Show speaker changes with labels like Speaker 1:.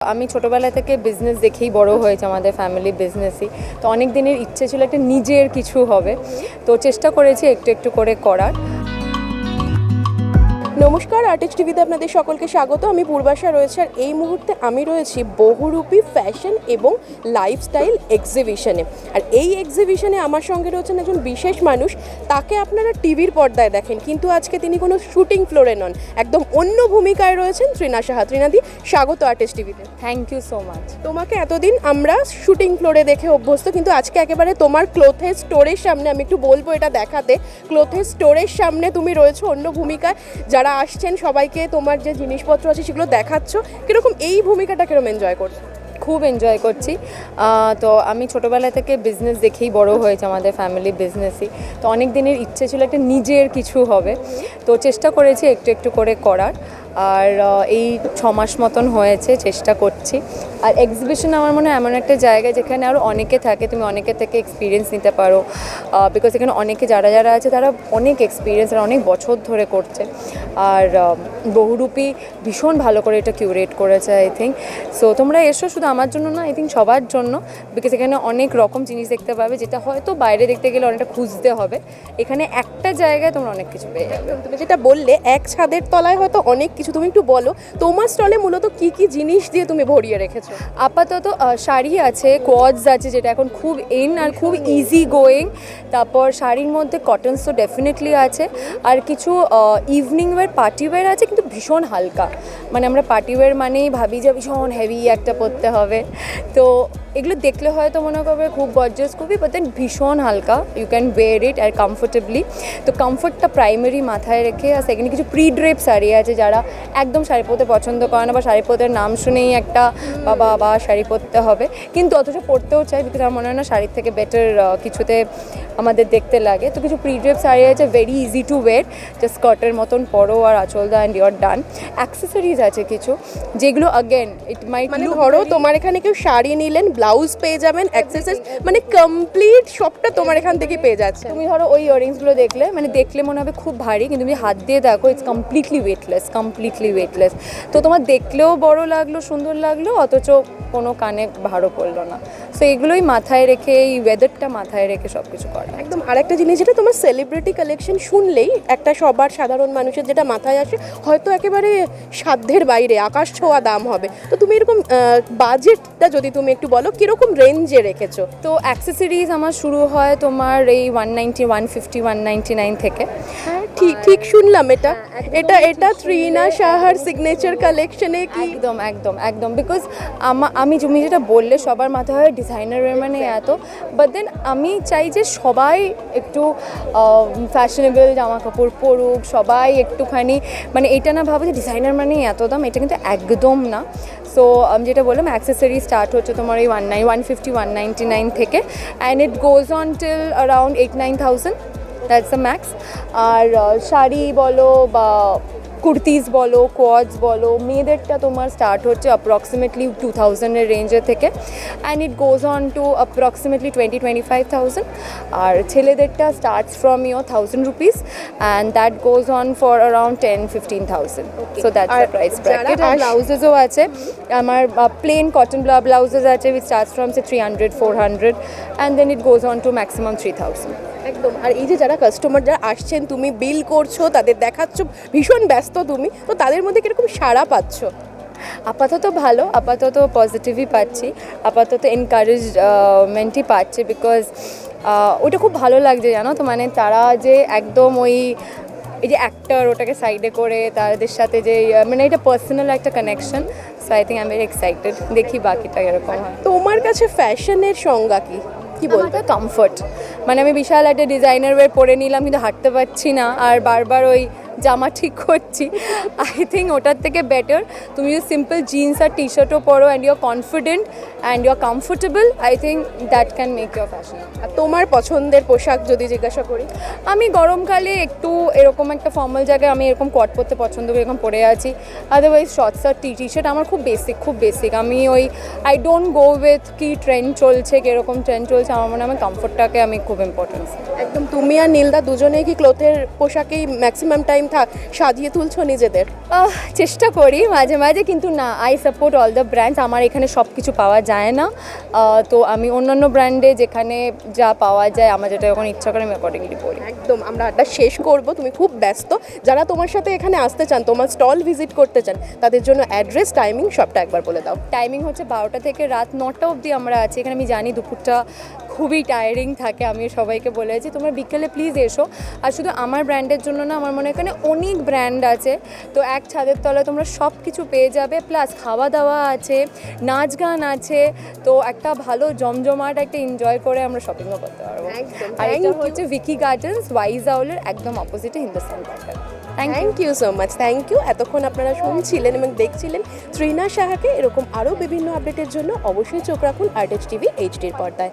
Speaker 1: আমি ছোটবেলা থেকে বিজনেস দেখেই বড় হয়েছে, আমাদের ফ্যামিলি বিজনেসই তো অনেক দিনের ইচ্ছে ছিল একটা নিজের কিছু হবে। তো চেষ্টা করেছি একটু একটু করে করার।
Speaker 2: নমস্কার আর্টিস্ট টিভিতে আপনাদের সকলকে স্বাগত। আমি পূর্বাশা রয়েছে আর এই মুহূর্তে আমি রয়েছি বহুরূপী ফ্যাশন এবং লাইফস্টাইল এক্সিবিশনে আর এই এক্সিবিশনে আমার সঙ্গে রয়েছেন একজন বিশেষ মানুষ তাকে আপনারা টিভির পর্দায় দেখেন। কিন্তু আজকে তিনি কোনো শুটিং ফ্লোরে নন একদম অন্য ভূমিকায় রয়েছেন ত্রিনা সাহা। ত্রিনাদি স্বাগত আর্টিস্ট টিভিতে
Speaker 1: থ্যাংক ইউ সো মাচ
Speaker 2: তোমাকে এতদিন আমরা শুটিং ফ্লোরে দেখে অভ্যস্ত কিন্তু আজকে একেবারে তোমার ক্লোথের স্টোরের সামনে আমি একটু বলব এটা দেখাতে ক্লোথের স্টোরের সামনে তুমি রয়েছো অন্য ভূমিকায় যারা আসছেন, সবাইকে তোমার যে জিনিসপত্র আছে সেগুলো দেখাচ্ছ। কীরকম এই ভূমিকাটা কীরকম এনজয় কর
Speaker 1: খুব এনজয় করছি। তো আমি ছোটোবেলা থেকে বিজনেস দেখেই বড় হয়েছে, আমাদের ফ্যামিলি বিজনেসই তো অনেক দিনের ইচ্ছে ছিল একটা নিজের কিছু হবে। তো চেষ্টা করেছি একটু একটু করে করার। আর এই ছ মাস মতন হয়েছে, চেষ্টা করছি। আর এক্সিবিশন আমার মনে হয় এমন একটা জায়গা যেখানে আরও অনেকে থাকে, তুমি অনেকের থেকে এক্সপিরিয়েন্স নিতে পারো বিকজ এখানে অনেকে যারা যারা আছে তারা অনেক এক্সপিরিয়েন্স আর অনেক বছর ধরে করছে। আর বহুরূপী ভীষণ ভালো করে এটা কিউরেট করেছে আই থিঙ্ক সো তোমরা এসো শুধু আমার জন্য না আই থিঙ্ক সবার জন্য বিকজ এখানে অনেক রকম জিনিস দেখতে পাবে, যেটা হয়তো বাইরে দেখতে গেলে অনেকটা খুঁজতে হবে। এখানে একটা জায়গায় তোমরা অনেক কিছু পেয়ে যাবে।
Speaker 2: তুমি যেটা বললে, এক ছাদের তলায় হয়তো অনেক কিছু, তুমি একটু বলো, তোমার স্টলে মূলত কি কি জিনিস দিয়ে তুমি ভরিয়ে রেখেছো?
Speaker 1: আপাতত শাড়ি আছে কোয়াডস আছে, যেটা এখন খুব ইন আর খুব ইজি গোয়িং তারপর শাড়ির মধ্যে কটনস তো ডেফিনেটলি আছে। আর কিছু ইভিনিং ওয়্যার পার্টি ওয়্যার আছে, কিন্তু ভীষণ হালকা। মানে আমরা পার্টি ওয়্যার মানেই ভাবি যে ভীষণ হেভি একটা পরতে হবে। তো এগুলো দেখলে হয়তো মনে করবে খুব গর্জাস খুবই বাট দেন ভীষণ হালকা। ইউ ক্যান ওয়ের ইট আর কমফোর্টেবলি তো কমফোর্টটা প্রাইমারি মাথায় রেখে আর সেখানে কিছু প্রি ড্রেপ শাড়ি আছে যারা একদম শাড়ি পরতে পছন্দ করে না বা শাড়ি পরতে নাম শুনেই একটা বাবা বা শাড়ি পরতে হবে। কিন্তু অথচ পরতেও চাই বিকজ আমার মনে হয় না শাড়ির থেকে বেটার কিছুতে আমাদের দেখতে লাগে। তো কিছু প্রি ড্রেপ শাড়ি আছে very easy to wear just স্কার্টের মতন পরো আর আঁচল দা অ্যান্ড ইউর ডান অ্যাক্সেসরিজ আছে কিছু যেগুলো অগেন ইট মাইট
Speaker 2: মানে ধরো তোমার এখানে কেউ শাড়ি নিলেন ব্লাউজ পেয়ে যাবেন অ্যাক্সেসরিজ মানে কমপ্লিট সবটা তোমার এখান থেকে পেয়ে যাচ্ছে।
Speaker 1: তুমি ধরো ওই ইয়ারিংসগুলো দেখলে মানে দেখলে মনে হবে খুব ভারী, কিন্তু তুমি হাত দিয়ে দেখো it's completely weightless completely weightless তো তোমার দেখলেও বড় লাগল, সুন্দর লাগল, অথচ কোনো কানে ভারও পড়ল না। সো এগুলোই মাথায় রেখে এই ওয়েদারটা মাথায় রেখে সব কিছু করা।
Speaker 2: একদম আরেকটা জিনিস যেটা তোমার সেলিব্রিটি কালেকশন শুনলেই একটা সবার সাধারণ মানুষের যেটা মাথায় আসে হয়তো একেবারে সাধ্যের বাইরে আকাশ ছোঁয়া দাম হবে। তো তুমি এরকম বাজেটটা যদি তুমি একটু বলো কীরকম রেঞ্জে রেখেছো?
Speaker 1: তো অ্যাক্সেসরিজ আমার শুরু হয় তোমার এই one ninety one fifty one ninety nine থেকে।
Speaker 2: হ্যাঁ ঠিক ঠিক শুনলাম এটা। এটা এটা ত্রিনা সাহার সিগনেচার কালেকশনে কি?
Speaker 1: একদম একদম একদম। বিকজ আমি তুমি যেটা বললে, সবার মাথায় হয় ডিজাইনার মানে এত। বাট দেন আমি চাই যে সবাই একটু ফ্যাশনেবল জামা কাপড় পরুক, সবাই একটুখানি মানে এটা না ভাবো যে ডিজাইনার মানে এত দাম, এটা কিন্তু একদম না। সো আমি যেটা বললাম অ্যাক্সেসরি স্টার্ট হচ্ছে তোমার এই one nine one fifty one ninety nine থেকে। And it goes on till around eight nine thousand that's the max আর শাড়ি বলো বা কুর্তিজ বলো কোয়াডস বলো মেয়েদেরটা তোমার স্টার্ট হচ্ছে অ্যাপ্রক্সিমেটলি টু থাউজেন্ডের রেঞ্জের থেকে and it goes on to approximately twenty twenty five thousand R ছেলেদেরটা starts from your thousand rupees and that goes on for around ten fifteen thousand so that price bracket আর ব্লাউজেসও আছে আমার plain cotton blouses আছে which starts from say three hundred four hundred and then it goes on to maximum three thousand
Speaker 2: একদম। আর এই যে যারা customer যারা আসছেন তুমি বিল করছ তাদের দেখাচ্ছ ভীষণ ব্যস্ত তুমি তো তাদের মধ্যে কীরকম সাড়া পাচ্ছ?
Speaker 1: আপাতত ভালো আপাতত পজিটিভই পাচ্ছি আপাতত এনকারেজমেন্টই পাচ্ছি বিকজ ওটা খুব ভালো লাগছে জানো তো মানে তারা যে একদম ওই এই যে অ্যাক্টার ওটাকে সাইডে করে তাদের সাথে যে মানে এটা পার্সোনাল একটা connection so I think I am very excited দেখি বাকিটা এরকম হয়।
Speaker 2: তোমার কাছে ফ্যাশনের সংজ্ঞা কি? কি
Speaker 1: বলতে? কমফর্ট মানে আমি বিশাল একটা ডিজাইনার ওয়ে পরে নিলাম, কিন্তু হাঁটতে পারছি না। আর বারবার ওই জামা ঠিক করছি। আই থিঙ্ক ওটার থেকে বেটার তুমি যদি সিম্পল জিন্স আর টি শার্টও পরো and you're confident and you're comfortable I think that can make your fashion
Speaker 2: আর তোমার পছন্দের পোশাক যদি জিজ্ঞাসা করি?
Speaker 1: আমি গরমকালে একটু এরকম একটা ফর্মাল জায়গায় আমি এরকম কট পরতে পছন্দ করি, এরকম পরে আছি। আদারওয়াইজ শর্টস আর টি টি শার্ট আমার খুব বেসিক খুব বেসিক আমি ওই আই ডোন্ট গো উইথ কি ট্রেন্ড চলছে, কীরকম ট্রেন্ড চলছে, আমার মনে হয় আমার কমফোর্টটাকে আমি খুব ইম্পর্টেন্স
Speaker 2: একদম, তুমি আর নীলদা দুজনেই কি ক্লোথের পোশাকেই ম্যাক্সিমাম টাইম সন্ধ্যা সাজিয়ে তুলছো নিজেদের।
Speaker 1: চেষ্টা করি মাঝে মাঝে কিন্তু না I support all the brands আমার এখানে সব কিছু পাওয়া যায় না। তো আমি অন্যান্য ব্র্যান্ডে যেখানে যা পাওয়া যায় আমার যেটা যখন ইচ্ছা করে আমি অ্যাকর্ডিংলি পড়ি
Speaker 2: একদম আমরা আড্ডা শেষ করব। তুমি খুব ব্যস্ত। যারা তোমার সাথে এখানে আসতে চান তোমার স্টল ভিজিট করতে চান তাদের জন্য অ্যাড্রেস টাইমিং সবটা একবার বলে দাও।
Speaker 1: টাইমিং হচ্ছে বারোটা থেকে রাত নটা অবধি আমরা আছি। এখানে আমি জানি দুপুরটা খুবই টায়ারিং থাকে আমি সবাইকে বলেছি তোমরা বিকেলে প্লিজ এসো। আর শুধু আমার ব্র্যান্ডের জন্য না আমার মনে এখানে অনেক ব্র্যান্ড আছে। তো এক ছাদের তলায় তোমরা সব কিছু পেয়ে যাবে প্লাস খাওয়া দাওয়া আছে নাচ গান আছে তো একটা ভালো জমজমাট একটা এনজয় করে আমরা শপিংও করতে পারব। আর এটা হচ্ছে ভিকি গার্ডেন্স ওয়াইজ আউলের একদম অপোজিটে Hindustan Parker thank you
Speaker 2: thank you so much thank you এতক্ষণ আপনারা শুনছিলেন এবং দেখছিলেন ত্রিনা সাহাকে এরকম আরও বিভিন্ন আপডেটের জন্য অবশ্যই চোখ রাখুন আর্টেজ টিভি এইচডির পর্দায়।